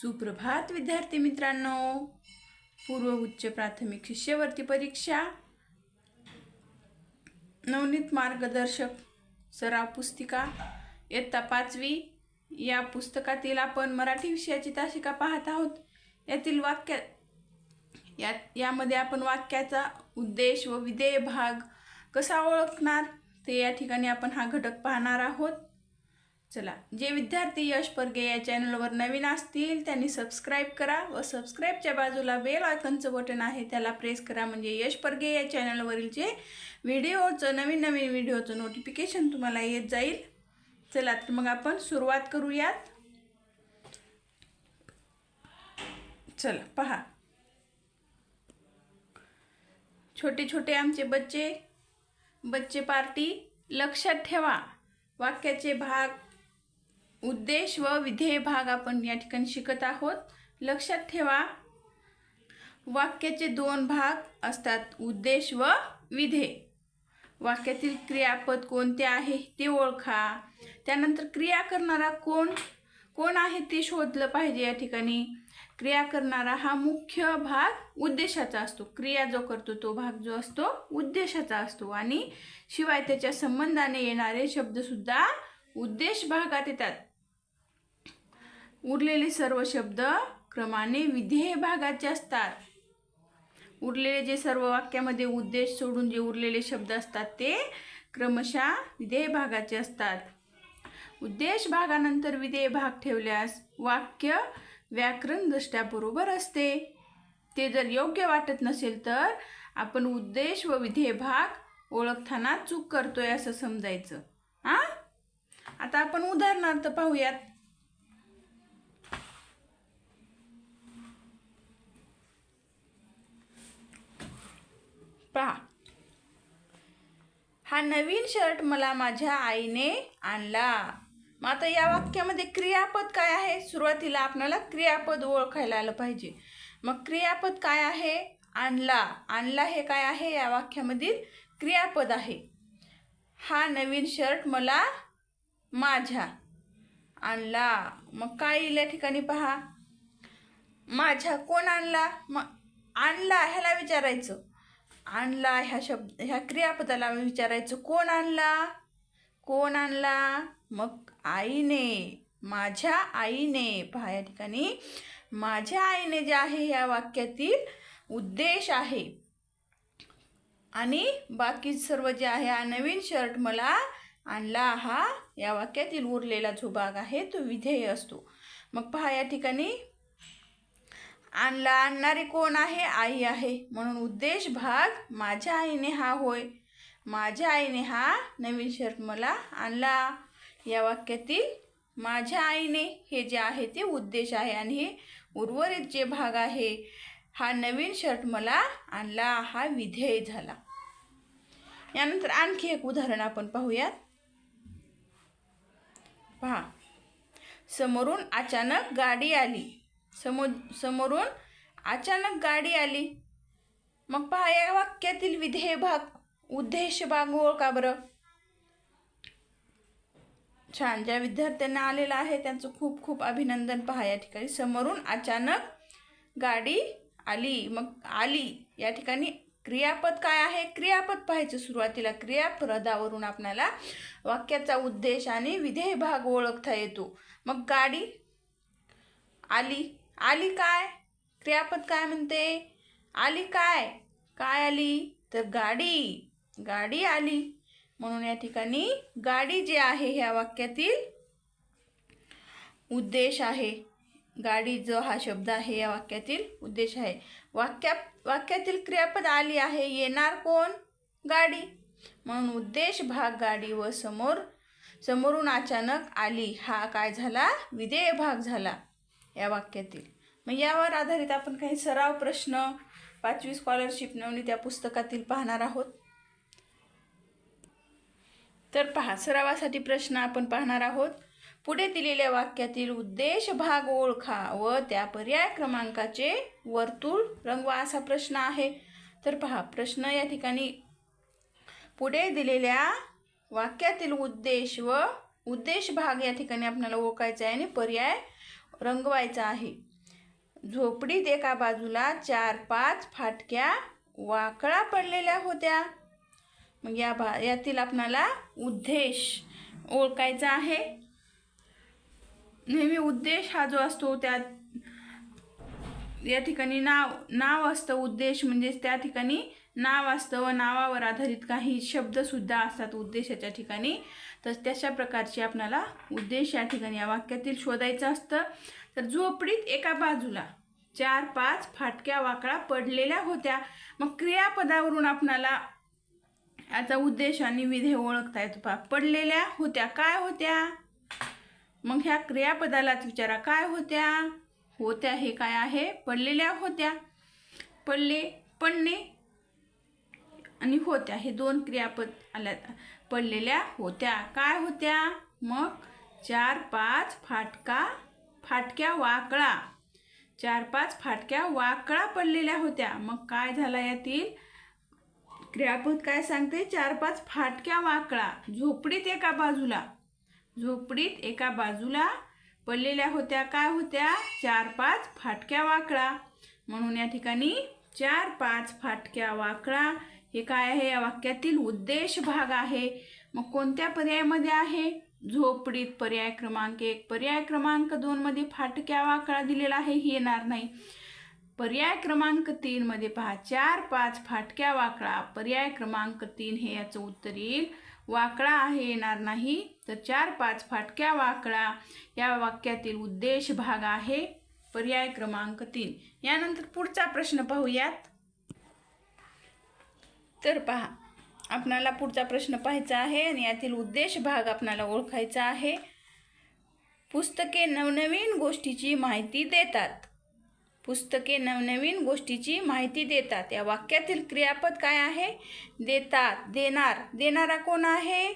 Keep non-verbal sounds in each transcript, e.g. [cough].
सुप्रभात विद्यार्थी मित्रांनो. पूर्व उच्च प्राथमिक शिष्यवृत्ती परीक्षा. नवनीत मार्गदर्शक सराव पुस्तिका. इयत्ता पाचवी. या पुस्तकातील आपण मराठी विषयाची तासिका पाहत आहोत. यातील वाक्य या यामध्ये आपण वाक्याचा उद्देश व विधेय भाग कसा ओळखणार ते या ठिकाणी आपण हा घटक पाहणार आहोत. चला जे विद्यार्थी यश परगे या चॅनलवर नवीन असतील त्यांनी सबस्क्राईब करा व सबस्क्राईबच्या बाजूला बेल आयकनचं बटन आहे त्याला प्रेस करा. म्हणजे यश परगे या चॅनलवरील जे व्हिडिओचं नवीन नवीन व्हिडिओचं नोटिफिकेशन तुम्हाला येत जाईल. चला तर मग आपण सुरुवात करूयात. चला पहा. छोटे छोटे आमचे बच्चे बच्चे पार्टी. लक्षात ठेवा. वाक्याचे भाग उद्देश व विधेय भाग आपण या ठिकाणी शिकत आहोत. लक्षात ठेवा वाक्याचे दोन भाग असतात उद्देश व विधेय. वाक्यातील क्रियापद कोणते आहे ते ओळखा. त्यानंतर क्रिया करणारा कोण कोण आहे ते शोधलं पाहिजे या ठिकाणी. क्रिया करणारा हा मुख्य भाग उद्देशाचा असतो. क्रिया जो करतो तो भाग जो असतो उद्देशाचा असतो. आणि शिवाय त्याच्या संबंधाने येणारे शब्दसुद्धा उद्देश भागात येतात. उरलेले सर्व शब्द क्रमाने विधेय भागाचे असतात. उरलेले जे सर्व वाक्यामध्ये उद्देश सोडून जे उरलेले शब्द असतात ते क्रमशः विधेय भागाचे असतात. उद्देश भागानंतर विधेय भाग ठेवल्यास वाक्य व्याकरणदृष्ट्या बरोबर असते. ते जर योग्य वाटत नसेल तर आपण उद्देश व विधेय भाग ओळखताना चूक करतोय असं समजायचं. हां आता आपण उदाहरणार्थ पाहूयात. पहा. हा नवीन शर्ट मला माझ्या आईने आणला. मग आता या वाक्यामध्ये क्रियापद काय आहे? सुरुवातीला आपल्याला क्रियापद ओळखायला आलं पाहिजे. मग क्रियापद काय आहे? आणला. आणला हे काय आहे? या वाक्यामधील क्रियापद आहे. हा नवीन शर्ट मला माझ्या आणला. मग काय येईल या ठिकाणी पहा? माझ्या कोण आणला? मग आणला ह्याला विचारायचं. आणला ह्या शब्द ह्या क्रियापदाला आम्ही विचारायचं कोण आणला? कोण आणला? मग आईने माझ्या आईने पहा या ठिकाणी माझ्या आईने जे आहे ह्या वाक्यातील उद्देश आहे. आणि बाकी सर्व जे आहे हा नवीन शर्ट मला आणला हा या वाक्यातील उरलेला जो भाग आहे तो विधेय असतो. मग पहा या ठिकाणी आणला आणणारी कोण आहे? आई आहे. म्हणून उद्देश भाग माझ्या आईने हा होय. माझ्या आईने हा नवीन शर्ट मला आणला. या वाक्यातील माझ्या आईने हे जे आहे ते उद्देश आहे आणि हे उर्वरित जे भाग आहे हा नवीन शर्ट मला आणला हा विधेय झाला. यानंतर आणखी एक उदाहरण आपण पाहूयात. पहा. समोरून अचानक गाडी आली. समो समोरून अचानक गाडी आली. मग पहा या वाक्यातील विधेय भाग उद्देश भाग हो ओळखा बरं? छान ज्या विद्यार्थ्यांना आलेला आहे त्यांचं खूप खूप अभिनंदन. पहा या ठिकाणी समोरून अचानक गाडी आली. मग आली. या ठिकाणी क्रियापद काय आहे? क्रियापद पाहायचं सुरुवातीला. क्रियापदावरून आपल्याला वाक्याचा उद्देश आणि विधेय भाग ओळखता येतो. मग गाडी आली. आली काय? क्रियापद काय म्हणते? आली काय? काय आली? तर गाडी. गाडी आली. म्हणून या ठिकाणी गाडी जे आहे ह्या वाक्यातील उद्देश आहे. गाडी जो हा शब्द आहे या वाक्यातील उद्देश आहे. वाक्या वाक्यातील क्रियापद आली आहे येणार कोण? गाडी. म्हणून उद्देश भाग गाडी व समोर समोरून अचानक आली. हा काय झाला? विधेय भाग झाला. या वाक्यातील. मग यावर आधारित आपण काही सराव प्रश्न पाचवी स्कॉलरशिप नवनी त्या पुस्तकातील पाहणार आहोत. तर पहा सरावासाठी प्रश्न आपण पाहणार आहोत. पुढे दिलेल्या वाक्यातील उद्देश भाग ओळखा व त्या पर्याय क्रमांकाचे वर्तुळ रंगवा असा प्रश्न आहे. तर पहा प्रश्न या ठिकाणी पुढे दिलेल्या वाक्यातील उद्देश व उद्देश भाग या ठिकाणी आपल्याला ओळखायचा आहे आणि पर्याय रंगवायचा आहे. झोपडीत एका बाजूला चार पाच फाटक्या वाकळा पडलेल्या होत्या. मग या भा यातील आपणाला उद्देश ओळखायचा आहे. नेहमी उद्देश हा जो असतो त्या या ठिकाणी नाव नाव असतं उद्देश म्हणजेच त्या ठिकाणी नाव असतं व नावावर आधारित काही शब्दसुद्धा असतात उद्देशाच्या ठिकाणी. तर तशा प्रकारची आपणाला उद्देश या ठिकाणी या वाक्यातील शोधायचं असतं. तर झोपडीत एका बाजूला चार पाच फाटक्या वाकळा पडलेल्या होत्या. मग क्रियापदावरून आपणाला याचा उद्देश आणि विधेय ओळखता येतो पा पडलेल्या होत्या. काय होत्या? मग ह्या क्रियापदालाच विचारा. काय होत्या? होत्या हे काय आहे? पडलेल्या होत्या. पडले पडणे आणि होत्या. हे दोन क्रियापद आल्या पडलेल्या होत्या. काय होत्या? मग चार पाच फाटका फाटक्या वाकळा. चार पाच फाटक्या वाकळा पडलेल्या होत्या. मग काय झाला यातील? क्रियापद काय सांगते? चार पाच फाटक्या वाकळा. झोपडीत एका बाजूला. झोपडीत एका बाजूला पडलेल्या होत्या. काय होत्या? चार पाच फाटक्या वाकळा. म्हणून या ठिकाणी चार पाच फाटक्या वाकळा हे काय आहे? या वाक्यातील उद्देश भाग आहे. मग कोणत्या पर्यायामध्ये आहे? झोपडीत पर्याय क्रमांक एक. पर्याय क्रमांक दोनमध्ये फाटक्या वाकळा दिलेला आहे. हे येणार नाही. पर्याय क्रमांक तीनमध्ये पहा. चार पाच फाटक्या वाकळा. पर्याय क्रमांक तीन हे याचं उत्तर येईल. वाकळा आहे येणार नाही. तर चार पाच फाटक्या वाकळा या वाक्यातील उद्देश भाग आहे. पर्याय क्रमांक तीन. यानंतर पुढचा प्रश्न पाहूयात. तर पहा आपणाला पुढचा प्रश्न पाहायचा आहे आणि यातील उद्देश भाग आपणाला ओळखायचा आहे. पुस्तके नवनवीन गोष्टीची माहिती देतात. पुस्तके नवनवीन गोष्टीची माहिती देतात. या वाक्यातील क्रियापद काय आहे? देतात देणार. देणारा कोण आहे?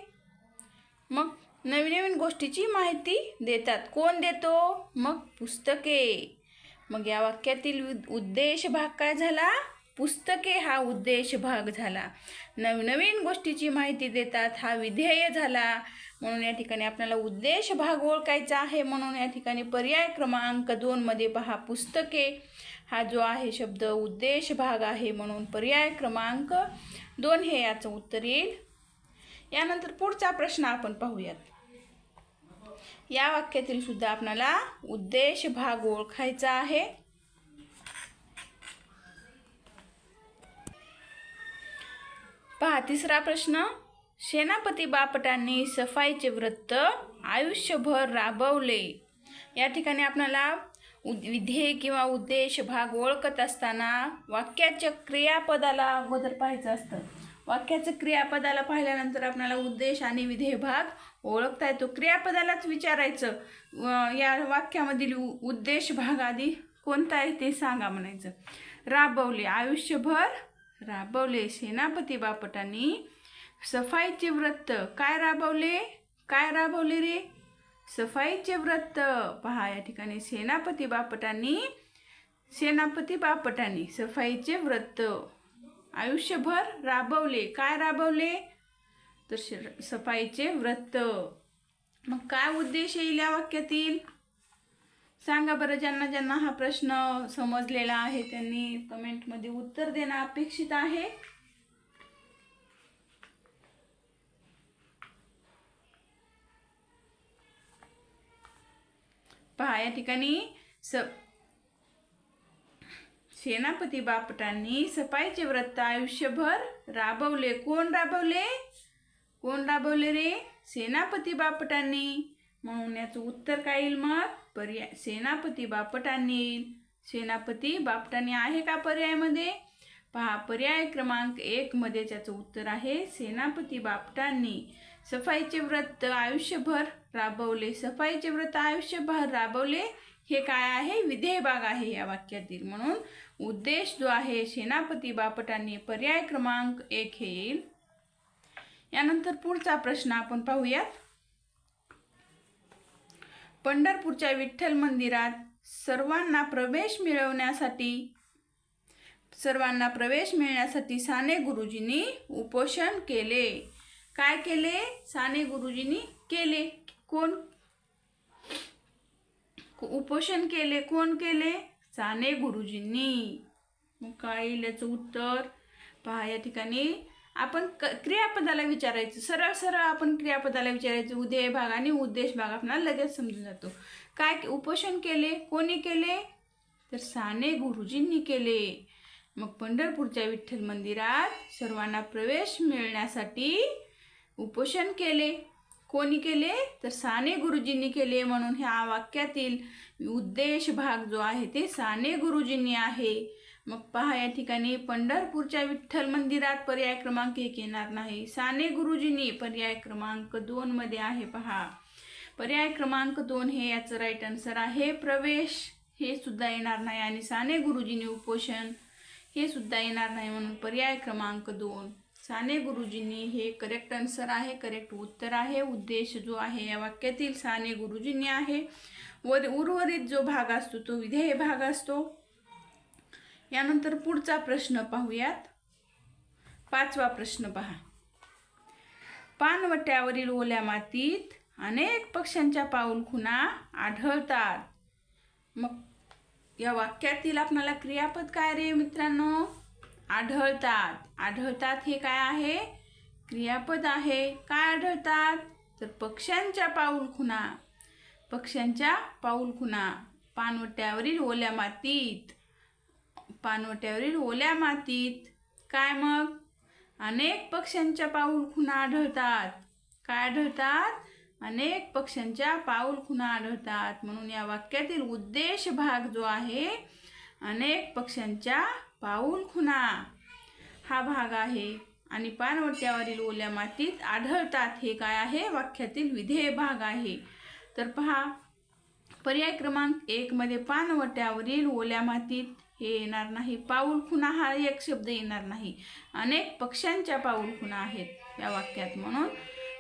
मग नवीन नवीन गोष्टीची माहिती देतात. कोण देतो? मग पुस्तके. मग या वाक्यातील उद्देश भाग काय झाला? पुस्तके हा उद्देश भाग झाला. नवनवीन गोष्टीची माहिती देतात हा विधेय झाला. म्हणून या ठिकाणी आपल्याला उद्देश भाग ओळखायचा आहे. म्हणून या ठिकाणी पर्याय क्रमांक दोनमध्ये पहा पुस्तके. हा जो आहे शब्द उद्देश भाग आहे. म्हणून पर्याय क्रमांक दोन हे याचं उत्तर येईल. यानंतर पुढचा प्रश्न आपण पाहूयात. या वाक्यातील सुद्धा आपल्याला उद्देश भाग ओळखायचा आहे. पहा तिसरा प्रश्न. सेनापती बापटांनी सफाईचे व्रत आयुष्यभर राबवले. या ठिकाणी आपल्याला उद विधेय किंवा उद्देश भाग ओळखत असताना वाक्याच्या क्रियापदाला अगोदर पाहायचं असतं. वाक्याचं क्रियापदाला पाहिल्यानंतर आपल्याला उद्देश आणि विधेय भाग ओळखता येतो. क्रियापदालाच विचारायचं. या वाक्यामधील उद्देश भाग आधी कोणता आहे ते सांगा म्हणायचं. राबवले. आयुष्यभर राबवले सेनापती बापटांनी. सफाईचे व्रत काय राबवले? काय राबवले रे? सफाईचे व्रत. पहा या ठिकाणी सेनापती बापटांनी सेनापती बापटांनी सफाईचे व्रत. आयुष्यभर राबवले. काय राबवले? तर सफाईचे व्रत. मग काय उद्देश येईल या वाक्यातील? सांगा बरं ज्यांना ज्यांना हा प्रश्न समजलेला आहे त्यांनी कमेंटमध्ये उत्तर देणं अपेक्षित आहे. पहा या ठिकाणी स सेनापती बापटांनी सफाईचे व्रत आयुष्यभर राबवले. कोण राबवले? कोण राबवले रे? सेनापती बापटांनी. म्हणून याचं उत्तर काय येईल मग? पर्याय सेनापती बापटांनी येईल. सेनापती बापटांनी आहे का पर्यायामध्ये? पहा पर्याय क्रमांक एक मध्ये त्याचं उत्तर आहे सेनापती बापटांनी. सफाईचे व्रत आयुष्यभर राबवले. सफाईचे व्रत आयुष्यभर राबवले हे काय आहे? विधेय भाग आहे या वाक्यातील. म्हणून उद्देश जो आहे सेनापती बापटांनी पर्याय क्रमांक एक हे येईल. यानंतर पुढचा प्रश्न आपण पाहूयात. पंढरपूरच्या विठ्ठल मंदिरात सर्वांना प्रवेश मिळवण्यासाठी सर्वांना प्रवेश मिळण्यासाठी साने गुरुजींनी उपोषण केले. काय केले? साने गुरुजींनी केले. कोण? उपोषण केले. कोण केले? साने गुरुजींनी. मग काय याचं उत्तर? पहा या ठिकाणी आपण क क्रियापदाला विचारायचं. सरळ सरळ आपण क्रियापदाला विचारायचं. उदय भाग आणि उद्देश भाग आपल्याला लगेच समजून जातो. काय उपोषण केले? कोणी केले? तर साने गुरुजींनी केले. मग पंढरपूरच्या विठ्ठल मंदिरात सर्वांना प्रवेश मिळण्यासाठी उपोषण केले. कोणी केले? तर साने गुरुजींनी केले म्हणून ह्या वाक्यातील उद्देश भाग जो आहे ते साने गुरुजींनी आहे. मग पहा या ठिकाणी पंढरपूरच्या विठ्ठल मंदिरात पर्याय क्रमांक एक येणार नाही. साने गुरुजींनी पर्याय क्रमांक दोन मध्ये आहे पहा. पर्याय क्रमांक दोन हे याचं राईट आन्सर आहे. प्रवेश हे सुद्धा येणार नाही आणि साने गुरुजींनी उपोषण हे सुद्धा येणार नाही म्हणून पर्याय क्रमांक दोन. साने गुरुजींनी हे करेक्ट आन्सर आहे करेक्ट उत्तर आहे. उद्देश जो आहे या वाक्यातील साने गुरुजींनी आहे. वर उर्वरित जो भाग असतो तो विधेय भाग असतो. यानंतर पुढचा प्रश्न पाहूयात. पाचवा प्रश्न पहा. पानवट्यावरील ओल्या मातीत अनेक पक्ष्यांच्या पाऊलखुणा आढळतात. मग या वाक्यातील आपणाला क्रियापद काय रे मित्रांनो? आढळतात. आढळतात हे काय आहे? क्रियापद आहे. काय आढळतात? तर पक्ष्यांच्या पाऊलखुणा पक्ष्यांच्या पाऊलखुणा पानवट्यावरील ओल्या मातीत पानवट्यावरील ओल्या मातीत. काय मग? अनेक पक्ष्यांच्या पाऊलखुणा आढळतात. काय आढळतात? अनेक पक्ष्यांच्या पाऊलखुणा आढळतात. म्हणून या वाक्यातील उद्देश भाग जो आहे अनेक पक्ष्यांच्या पाऊलखुणा हा भाग आहे. आणि पानवट्यावरील ओल्या मातीत आढळतात हे काय आहे? वाक्यातील विधेय भाग आहे. तर पहा पर्याय क्रमांक एकमध्ये पानवट्यावरील ओल्या मातीत हे येणार नाही. पाऊल खुणा हा एक शब्द येणार नाही. अनेक पक्ष्यांच्या पाऊलखुणा आहेत या वाक्यात. म्हणून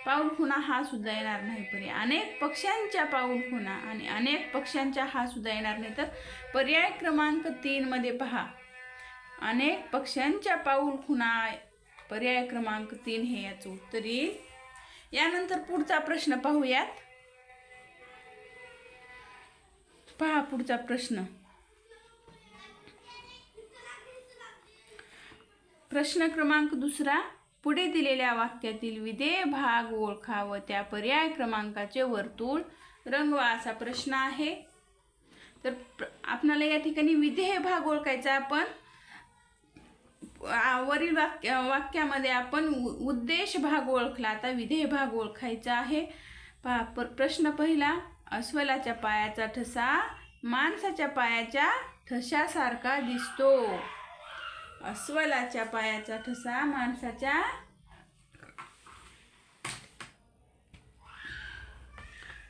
पाऊलखुणा हा सुद्धा येणार नाही. पर्याय अनेक पक्ष्यांच्या पाऊलखुणा आणि अनेक पक्ष्यांच्या हा सुद्धा येणार नाही. तर पर्याय क्रमांक तीन मध्ये पहा. अनेक पक्ष्यांच्या पाऊलखुणा पर्याय क्रमांक तीन हे याचं उत्तर येईल. यानंतर पुढचा प्रश्न पाहूयात. पहा पुढचा प्रश्न. प्रश्न क्रमांक दुसरा पुढे दिलेल्या वाक्यातील विधेय भाग ओळखा व त्या पर्याय क्रमांकाचे वर्तुळ रंगवा असा प्रश्न आहे. तर आपणाला या ठिकाणी विधेय भाग ओळखायचा आपण. वरील वाक्य वाक्यामध्ये आपण उ- उद्देश भाग ओळखला. आता विधेय भाग ओळखायचा आहे. पहा प- प्रश्न पहिला अस्वलाच्या पायाचा ठसा माणसाच्या पायाच्या ठशासारखा दिसतो. अस्वलाच्या पायाचा ठसा माणसाच्या.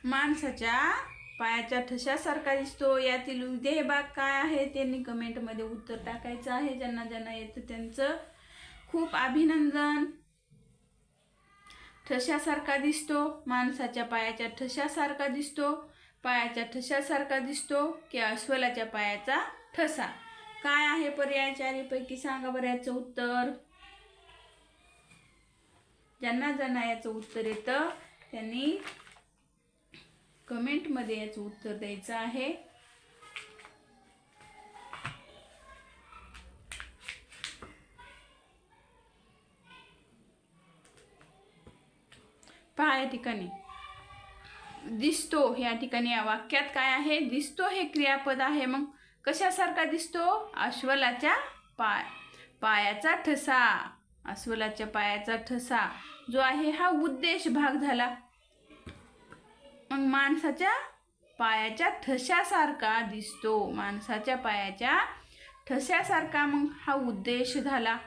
माणसाच्या पायाच्या ठशासारखा दिसतो. यातील विधेय भाग काय आहे त्यांनी कमेंटमध्ये उत्तर टाकायचं आहे. ज्यांना ज्यांना येतं त्यांचं खूप अभिनंदन. ठशासारखा दिसतो. माणसाच्या पायाच्या ठशासारखा दिसतो. पायाच्या ठशासारखा दिसतो की अस्वलाच्या पायाचा ठसा. काय आहे पर्याय चारीपैकी सांगा बरं याचं उत्तर. ज्यांना ज्यांना याचं उत्तर येतं त्यांनी कमेंटमध्ये याचं उत्तर द्यायचं आहे. पहा या ठिकाणी. दिसतो या ठिकाणी या वाक्यात काय आहे? दिसतो हे क्रियापद आहे. मग कशासारखा दिसतो? अस्वलाच्या पाय पायाचा ठसा. अस्वलाच्या पायाचा ठसा. जो आहे हा उद्देश भाग झाला. मग माणसाच्या पायाच्या ठशासारखा दिसतो. माणसाच्या पायाच्या ठशासारखा मग हा उद्देश झाला.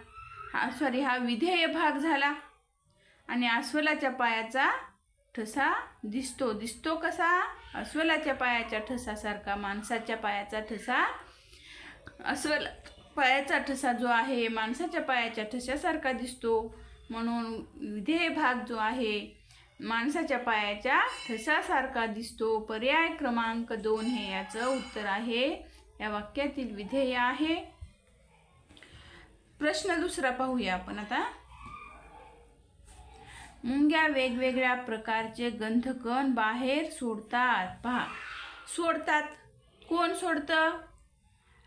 हा सॉरी हा विधेय भाग झाला. आणि अस्वलाच्या पायाचा ठसा दिसतो. दिसतो कसा? अस्वलाच्या पायाच्या ठसासारखा माणसाच्या पायाचा ठसा. अस्वल पायाचा ठसा जो आहे माणसाच्या पायाच्या ठशासारखा दिसतो. म्हणून विधेय भाग जो आहे माणसाच्या पायाच्या ठसासारखा दिसतो. पर्याय क्रमांक दोन हे याचं उत्तर आहे. या वाक्यातील विधेय आहे. प्रश्न दुसरा पाहूया आपण आता. मुंग्या वेगवेगळ्या प्रकारचे गंधकण बाहेर सोडतात. पहा. सोडतात. कोण सोडतं?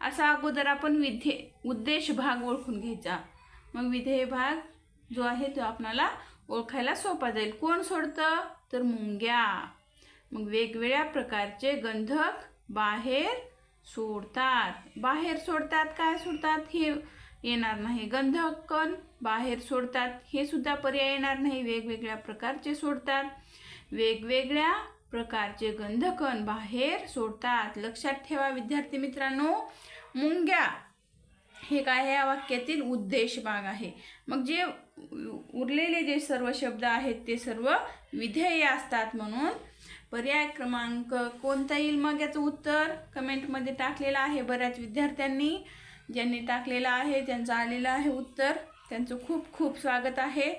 असा अगोदर आपण विधे उद्देश भाग ओळखून घ्यायचा. मग विधेय भाग जो आहे तो आपणाला ओळखायला सोपा जाईल. कोण सोडतं? तर मुंग्या. मग वेगवेगळ्या प्रकारचे गंधक बाहेर सोडतात. बाहेर सोडतात काय सोडतात? हे येणार नाही. गंधकण बाहेर सोडतात. हे सुद्धा पर्याय येणार नाही. वेगवेगळ्या प्रकारचे सोडतात. वेगवेगळ्या प्रकारचे गंधकण बाहेर सोडतात. लक्षात ठेवा विद्यार्थी मित्रांनो मुंग्या हे काय आहे? या वाक्यातील उद्देश भाग आहे. मग जे उरलेले जे सर्व शब्द आहेत ते सर्व विधेय असतात म्हणून पर्याय क्रमांक कोणता येईल? मग याचं उत्तर कमेंटमध्ये टाकलेलं आहे बऱ्याच विद्यार्थ्यांनी. ज्यांनी टाकलेलं आहे त्यांचं आलेलं आहे उत्तर त्यांचं खूप खूप स्वागत आहे.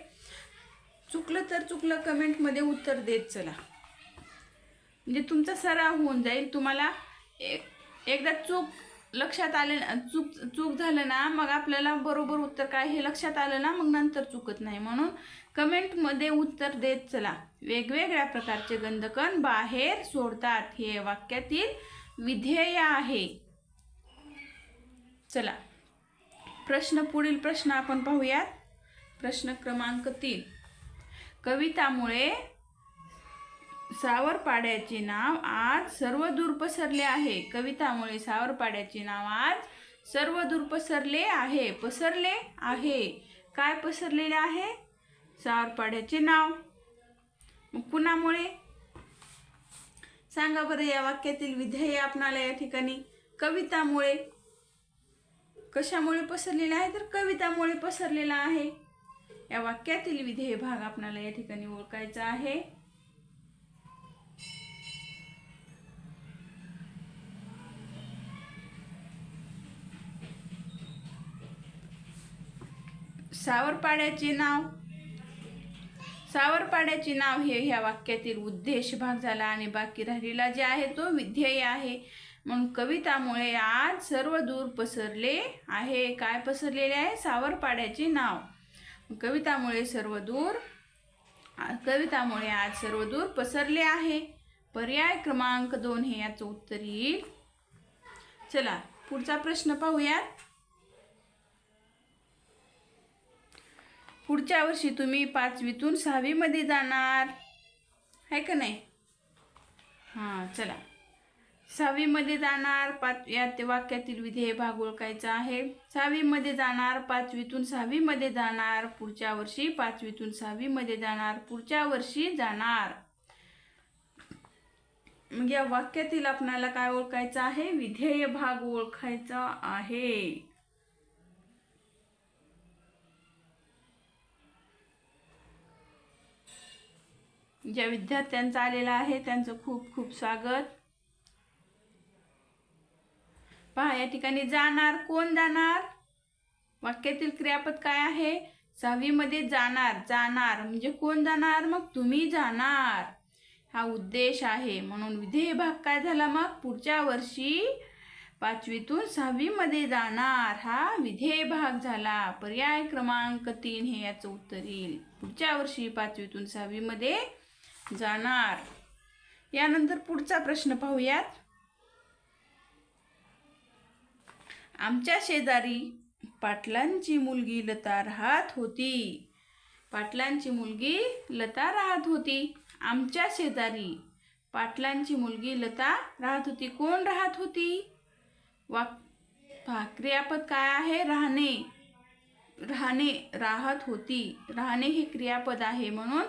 चुकलं तर चुकलं कमेंटमध्ये उत्तर देत चला. म्हणजे तुमचा सराव होऊन जाईल. तुम्हाला एक एकदा चूक लक्षात आले ना चूक चूक झालं ना मग आपल्याला बरोबर उत्तर काय हे लक्षात आलं ना मग नंतर चुकत नाही. म्हणून कमेंटमध्ये उत्तर देत चला. वेगवेगळ्या प्रकारचे गंधकण बाहेर सोडतात. हे वाक्यातील विधेय आहे. चला. प्रश्न पुढील प्रश्न आपण पाहूयात. प्रश्न क्रमांक तीन. कवितामुळे सावरपाड्याचे नाव आज सर्व दूर पसरले आहे. कवितामुळे सावरपाड्याचे नाव आज सर्व दूर पसरले आहे. पसरले आहे. काय पसरलेले आहे? सावरपाड्याचे नाव. कुणामुळे? सांगा बरं या वाक्यातील विधेय आपणाला या ठिकाणी. कवितामुळे कशामुळे पसरलेला आहे तर कवितामुळे पसरलेला आहे. या वाक्यातील विधेय भाग आपणाला या ठिकाणी ओळखायचा आहे. सावरपाड्याचे नाव. सावरपाड्याचे नाव हे ह्या वाक्यातील उद्देश भाग झाला आणि बाकी राहिलेला जे आहे तो विध्येय आहे. म्हणून कवितामुळे आज सर्व दूर पसरले आहे काय पसरलेले आहे? सावरपाड्याचे नाव. कवितामुळे सर्व दूर कवितामुळे आज सर्व दूर पसरले आहे. पर्याय क्रमांक दोन हे याचं उत्तर येईल. चला पुढचा प्रश्न पाहूयात. पुढच्या वर्षी तुम्ही पाचवीतून सहावीमध्ये जाणार. आहे का नाही? हां चला. सहावीमध्ये जाणार पाच या ते वाक्यातील विधेय भाग ओळखायचा आहे. सहावीमध्ये जाणार पाचवीतून सहावीमध्ये जाणार पुढच्या वर्षी पाचवीतून सहावीमध्ये जाणार पुढच्या वर्षी जाणार. मग या वाक्यातील आपणाला काय ओळखायचं आहे? विधेय भाग ओळखायचा आहे. ज्या विद्यार्थ्यांचं आलेला आहे त्यांचं खूप खूप स्वागत. पहा या ठिकाणी जाणार कोण जाणार? वाक्यातील क्रियापद काय आहे? सहावीमध्ये जाणार जाणार. म्हणजे कोण जाणार? मग तुम्ही जाणार. हा उद्देश आहे. म्हणून विधेय भाग काय झाला मग? पुढच्या वर्षी पाचवीतून सहावीमध्ये जाणार. हा विधेय भाग झाला. पर्याय क्रमांक तीन हे याचं उत्तर येईल. पुढच्या वर्षी पाचवीतून सहावीमध्ये जाणार. यानंतर पुढचा प्रश्न पाहूयात. आमच्या शेजारी पाटलांची मुलगी लता राहत होती. पाटलांची मुलगी लता राहत होती. आमच्या शेजारी पाटलांची मुलगी लता राहत होती. कोण राहत होती? वाक क्रियापद काय आहे? राहणे. राहणे राहत होती. राहणे हे क्रियापद आहे म्हणून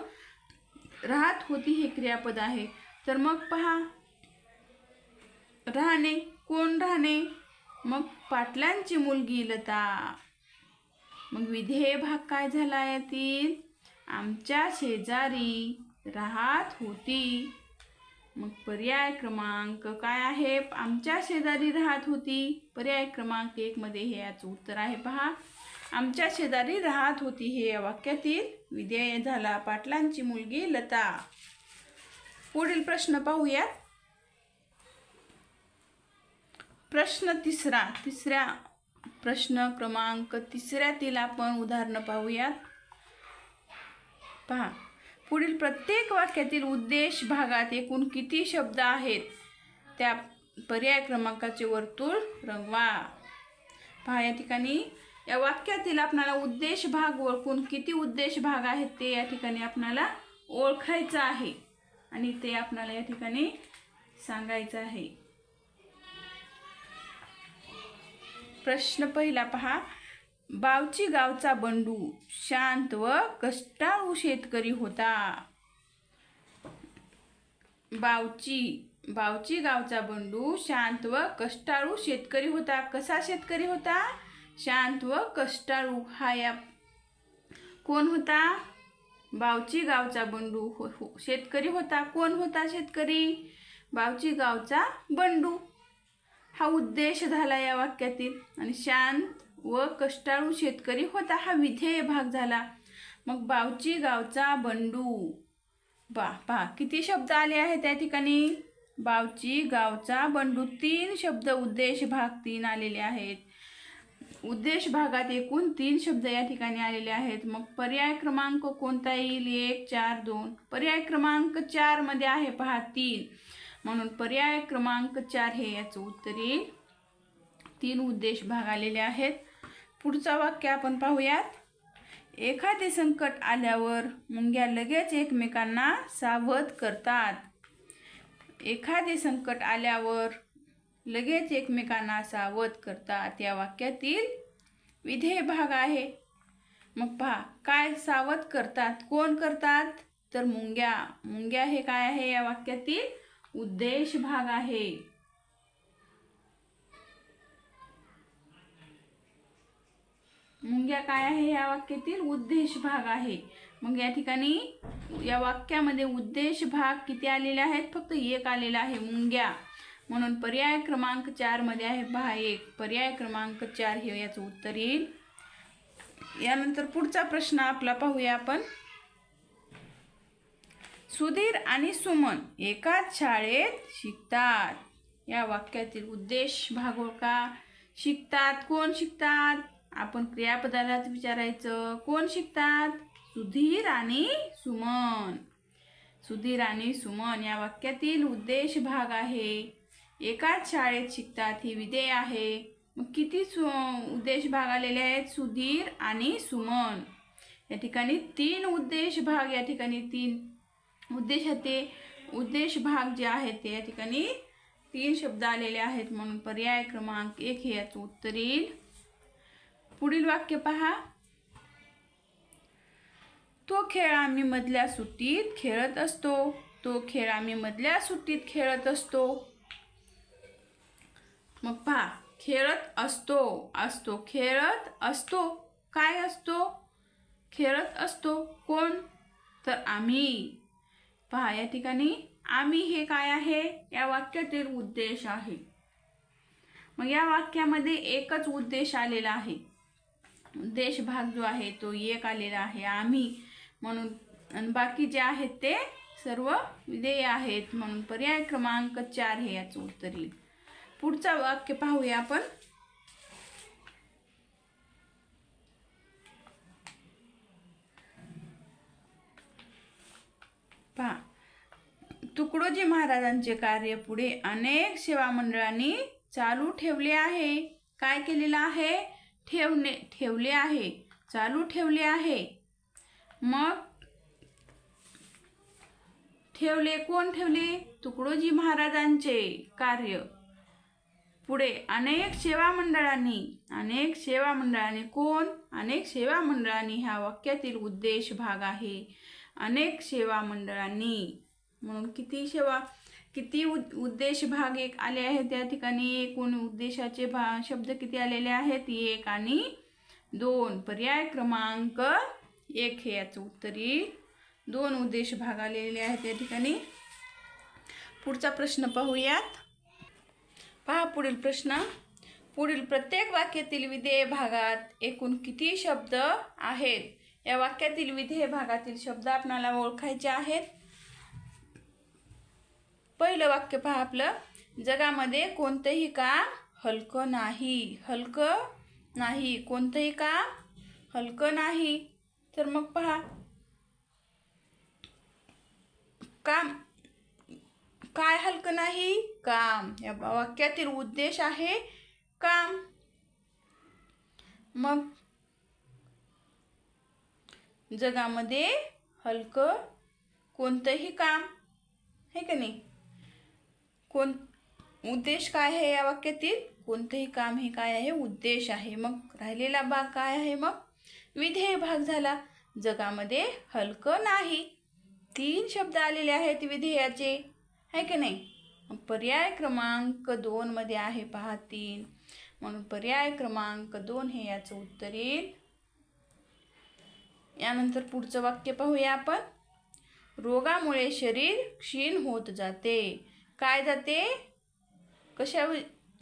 राहत होती हे क्रियापद आहे. तर मग पहा. राहणे कोण राहणे? मग पाटलांची मुलगी लता. मग विधेय भाग काय झाला यातील? आमच्या शेजारी राहत होती. मग पर्याय क्रमांक काय आहे? आमच्या शेजारी राहत होती. पर्याय क्रमांक एक मध्ये हे याचं उत्तर आहे पहा. आमच्या शेजारी राहत होती हे या वाक्यातील विधेय झाला. पाटलांची मुलगी लता. पुढील प्रश्न पाहूयात. प्रश्न तिसरा तिसऱ्या प्रश्न क्रमांक तिसऱ्यातील आपण उदाहरणं पाहूयात. पहा पुढील प्रत्येक वाक्यातील उद्देश भागात एकूण किती शब्द आहेत? त्या पर्याय क्रमांकाचे वर्तुळ रंगवा. पहा या ठिकाणी या वाक्यातील आपणाला उद्देश भाग ओळखून किती उद्देश भाग आहेत ते या ठिकाणी आपणाला ओळखायचं आहे. आणि ते आपणाला या ठिकाणी सांगायचं आहे. प्रश्न पहिला पहा. बावची गावचा बंडू शांत व कष्टाळू शेतकरी होता. बावची बावची गावचा बंडू शांत व कष्टाळू शेतकरी होता. कसा शेतकरी होता? शांत व कष्टाळू. हा या. कोण होता? बावची गावचा बंडू हो हो शेतकरी होता. कोण होता शेतकरी? बावची गावचा बंडू. हा उद्देश झाला या वाक्यातील. आणि शांत व कष्टाळू शेतकरी होता हा विधेय भाग झाला. मग बावची गावचा बंडू. बा पहा किती शब्द आले आहेत त्या ठिकाणी? बावची गावचा बंडू. तीन शब्द उद्देश भाग तीन आलेले आहेत. उद्देश भागात एकूण तीन शब्द या ठिकाणी आलेले आहेत. मग पर्याय क्रमांक कोणता येईल? एक चार दोन. पर्याय क्रमांक चारमध्ये आहे पहा तीन. म्हणून पर्याय क्रमांक चार हे याचं उत्तर येईल. तीन उद्देश भाग आलेले आहेत. पुढचं वाक्य आपण पाहूयात. एखादे संकट आल्यावर मुंग्या लगेच एकमेकांना सावध करतात. एखादे संकट आल्यावर लगेच एकमेकांना सावध करतात. या वाक्यातील विधेय भाग आहे. मग पहा काय सावध करतात? कोण करतात? तर मुंग्या. मुंग्या हे काय आहे या वाक्यातील उद्देश भाग आहे. मुंग्या काय आहे या वाक्यातील? उद्देश भाग आहे. मग या ठिकाणी या वाक्यामध्ये उद्देश भाग किती आलेले आहेत? फक्त एक आलेला आहे मुंग्या. म्हणून पर्याय क्रमांक चारमध्ये आहे. पहा एक. पर्याय क्रमांक चार हे याचं उत्तर येईल. यानंतर पुढचा प्रश्न आपला पाहूया आपण. सुधीर आणि सुमन एकाच शाळेत शिकतात. या वाक्यातील उद्देश भाग हो का? शिकतात. कोण शिकतात? आपण क्रियापदालाच विचारायचं. कोण शिकतात? सुधीर आणि सुमन. सुधीर आणि सुमन या वाक्यातील उद्देश भाग आहे. एकाच शाळेत शिकतात ही विधेय आहे. मग किती सु उद्देश भाग आलेले आहेत? सुधीर आणि सुमन. या ठिकाणी तीन उद्देश भाग या ठिकाणी तीन उद्देशाचे उद्देश भाग जे आहेत ते या ठिकाणी तीन शब्द आलेले आहेत म्हणून पर्याय क्रमांक एक हे याचं उत्तर येईल. पुढील वाक्य पहा. तो खेळ आम्ही मधल्या सुट्टीत खेळत असतो. तो खेळ आम्ही मधल्या सुट्टीत खेळत असतो. मग पहा खेळत असतो असतो खेळत असतो. काय असतो? खेळत असतो कोण? तर आम्ही. पहा या ठिकाणी आम्ही हे काय आहे? या वाक्यातील उद्देश आहे. मग या वाक्यामध्ये एकच उद्देश आलेला आहे. उद्देश भाग जो आहे तो एक आलेला आहे. आम्ही म्हणून आणि बाकी जे आहेत ते सर्व विधेय आहेत म्हणून पर्याय क्रमांक चार हे याचं उत्तर येईल. पुढचं वाक्य पाहूया आपण. पहा तुकडोजी महाराजांचे कार्य पुढे अनेक सेवा मंडळांनी चालू ठेवले आहे. काय केलेलं आहे? ठेवणे ठेवले आहे. चालू ठेवले आहे. मग ठेवले कोण ठेवले? तुकडोजी महाराजांचे कार्य. पुढे अनेक सेवा मंडळांनी अनेक सेवा मंडळांनी कोण? अनेक सेवा मंडळांनी ह्या वाक्यातील उद्देश भाग आहे. अनेक सेवा मंडळांनी म्हणून किती सेवा किती उद उद्देश भाग एक आले आहेत त्या ठिकाणी एकूण उद्देशाचे भा शब्द किती आलेले आहेत? एक आणि दोन. पर्याय क्रमांक एक हे याचं उत्तरी दोन उद्देश भाग आलेले आहेत या ठिकाणी. पुढचा प्रश्न पाहूयात. पहा पुढील प्रश्न. पुढील प्रत्येक वाक्यातील विधेय भागात एकूण किती शब्द आहेत? या वाक्यातील विधेय भागातील शब्द आपणाला ओळखायचे आहेत. पहिलं वाक्य पहा आपलं. जगामध्ये कोणतंही काम हलकं नाही. हलकं नाही. कोणतंही काम हलकं नाही. तर मग पहा. काम. काय हलकं नाही? काम. या वाक्यातील उद्देश आहे काम. मग जगामध्ये हलकं कोणतंही काम आहे का नाही? कोण उद्देश काय आहे या वाक्यातील? कोणतंही काम हे काय आहे? उद्देश आहे. मग राहिलेला भाग काय आहे मग? विधेय भाग झाला. जगामध्ये हलकं नाही. तीन शब्द आलेले आहेत विधेयाचे. आहे की नाही? पर्याय क्रमांक दोनमध्ये आहे पहा तीन. म्हणून पर्याय क्रमांक दोन हे याचं उत्तर येईल. यानंतर पुढचं वाक्य पाहूया आपण. रोगामुळे शरीर क्षीण होत जाते. काय जाते? कशा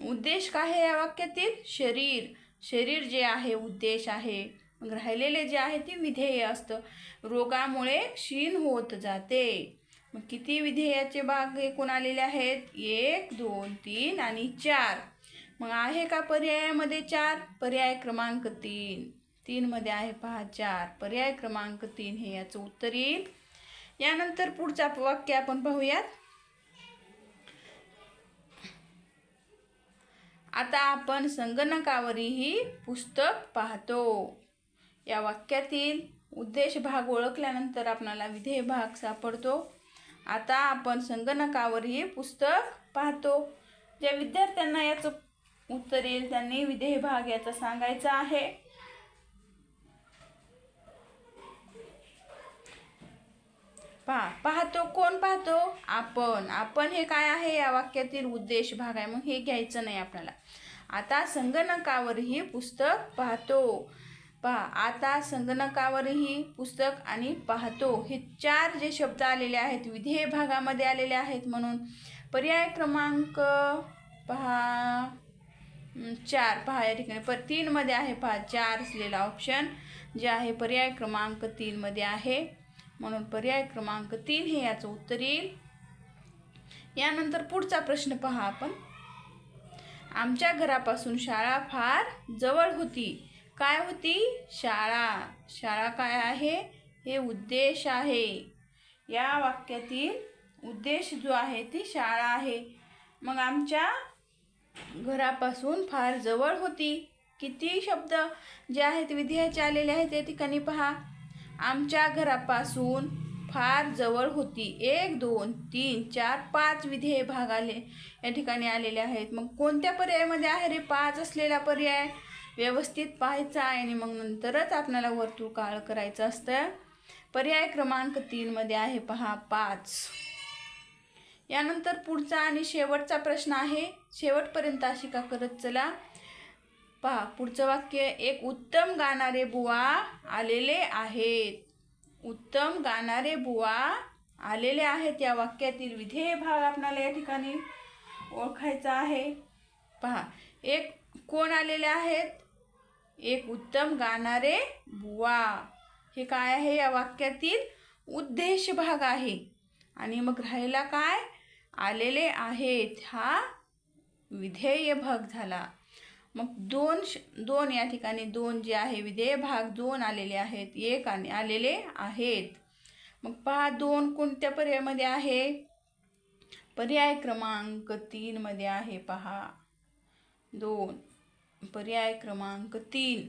उद्देश काय आहे या वाक्यातील? शरीर. शरीर जे आहे उद्देश आहे. मग राहिलेले जे आहे ते विधेय असतं. रोगामुळे क्षीण होत जाते. मग किती विधेयाचे भाग एकूण आलेले आहेत? एक दोन तीन आणि चार. मग आहे का पर्यायामध्ये चार? पर्याय क्रमांक तीन. तीनमध्ये आहे पहा चार. पर्याय क्रमांक तीन हे याचं उत्तर येईल. यानंतर पुढचा वाक्य आपण पाहूयात. आता आपण संगणकावरही पुस्तक पाहतो. या वाक्यातील उद्देश भाग ओळखल्यानंतर आपणाला विधेय भाग सापडतो. आता आपण संगणकावरही पुस्तक पाहतो. ज्या विद्यार्थ्यांना याचं उत्तर येईल त्यांनी विधेय भाग याचा सांगायचा आहे. पहा पाहतो कोण पाहतो? आपण. आपण हे काय आहे या वाक्यातील उद्देश भाग आहे मग हे घ्यायचं नाही आपल्याला. आता संगणकावरही पुस्तक पाहतो. पहा आता संगणकावरही पुस्तक आणि पाहतो. हे चार जे शब्द आलेले आहेत विधेय भागामध्ये आलेले आहेत म्हणून. पर्याय क्रमांक पहा चार. पहा या ठिकाणी. पर तीनमध्ये आहे पहा चार असलेला ऑप्शन जे आहे पर्याय क्रमांक तीनमध्ये आहे. म्हणून पर्याय क्रमांक तीन हे याचं उत्तर येईल. यानंतर पुढचा प्रश्न पहा आपण. आमच्या घरापासून शाळा फार जवळ होती. काय होती? शाळा. शाळा काय आहे? हे उद्देश आहे. या वाक्यातील उद्देश जो आहे ती शाळा आहे. मग आमच्या घरापासून फार जवळ होती. किती शब्द जे आहेत विधेयाचे आलेले आहेत त्या ठिकाणी पहा. आमच्या घरापासून फार जवळ होती. एक दोन तीन चार पाच विधेय भाग आले. या ठिकाणी आलेले आहेत. मग कोणत्या पर्यायामध्ये आहे रे? पाच असलेला पर्याय व्यवस्थित पाहायचा आहे आणि मग नंतरच आपल्याला वर्तुळ काळ करायचं असतं. पर्याय क्रमांक तीनमध्ये आहे पहा पाच. यानंतर पुढचा आणि शेवटचा प्रश्न आहे. शेवटपर्यंत अशी का करत चला. पहा पुढचं वाक्य एक उत्तम गाणारे बुवा आलेले आहेत. उत्तम गाणारे बुवा आलेले आहेत या वाक्यातील विधेय भाग आपणाला या ठिकाणी ओळखायचा आहे. पहा एक कोण आलेले आहेत? एक उत्तम गाणारे बुवा. हे काय आहे? या वाक्यातील उद्देश भाग आहे. आणि मग राहिला काय? आलेले आहेत. हा विधेय भाग झाला. मग दोन श दोन या ठिकाणी दोन जे आहे विधेय भाग दोन आलेले आहेत एक आणि आलेले आहेत. मग पहा दोन कोणत्या पर्यायामध्ये आहे? पर्याय क्रमांक तीनमध्ये आहे पहा. दोन पर्याय क्रमांक तीन.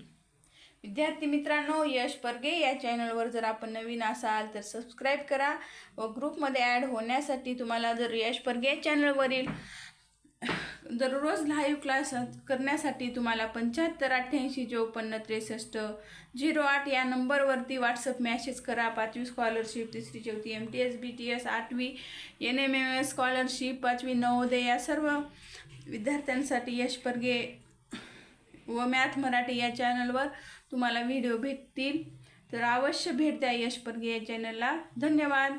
विद्यार्थी मित्रांनो यश परगे या चॅनलवर जर आपण नवीन असाल तर सबस्क्राईब करा व ग्रुपमध्ये ॲड होण्यासाठी तुम्हाला जर यश परगे चॅनलवरील [laughs] दररोज लाईव्ह क्लास करण्यासाठी तुम्हाला पंच्याहत्तर अठ्ठ्याऐंशी चौपन्न त्रेसष्ट झिरो आठ या नंबरवरती व्हॉट्सअप मॅसेज करा. पाचवी स्कॉलरशिप तिसरी चौथी M T S B T S आठवी N M M S scholarship पाचवी नवोदय या सर्व विद्यार्थ्यांसाठी यश परगे व मॅथ मराठी या चॅनलवर तुम्हाला व्हिडिओ भेटतील. तर अवश्य भेट द्या यश परगे या चॅनलला धन्यवाद.